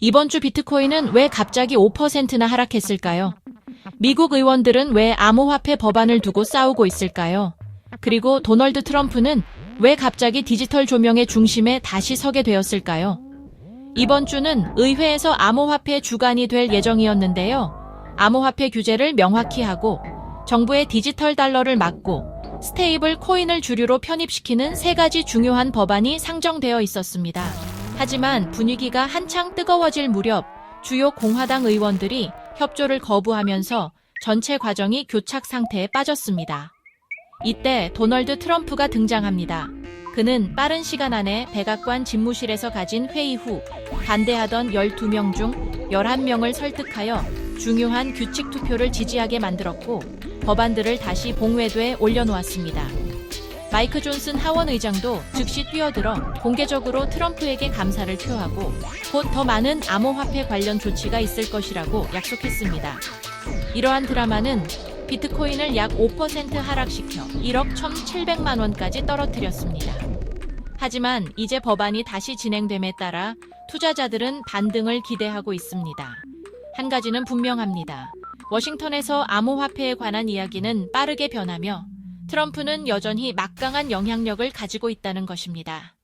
이번 주 비트코인은 왜 갑자기 5%나 하락했을까요? 미국 의원들은 왜 암호화폐 법안을 두고 싸우고 있을까요? 그리고 도널드 트럼프는 왜 갑자기 디지털 조명의 중심에 다시 서게 되었을까요? 이번 주는 의회에서 암호화폐 주간이 될 예정이었는데요. 암호화폐 규제를 명확히 하고 정부의 디지털 달러를 막고 스테이블 코인을 주류로 편입시키는 세 가지 중요한 법안이 상정되어 있었습니다. 하지만 분위기가 한창 뜨거워질 무렵 주요 공화당 의원들이 협조를 거부하면서 전체 과정이 교착 상태에 빠졌습니다. 이때 도널드 트럼프가 등장합니다. 그는 빠른 시간 안에 백악관 집무실에서 가진 회의 후 반대하던 12명 중 11명을 설득하여 중요한 규칙 투표를 지지하게 만들었고 법안들을 다시 봉회도에 올려놓았습니다. 마이크 존슨 하원 의장도 즉시 뛰어들어 공개적으로 트럼프에게 감사를 표하고 곧 더 많은 암호화폐 관련 조치가 있을 것이라고 약속했습니다. 이러한 드라마는 비트코인을 약 5% 하락시켜 1억 1,700만 원까지 떨어뜨렸습니다. 하지만 이제 법안이 다시 진행됨에 따라 투자자들은 반등을 기대하고 있습니다. 한 가지는 분명합니다. 워싱턴에서 암호화폐에 관한 이야기는 빠르게 변하며 트럼프는 여전히 막강한 영향력을 가지고 있다는 것입니다.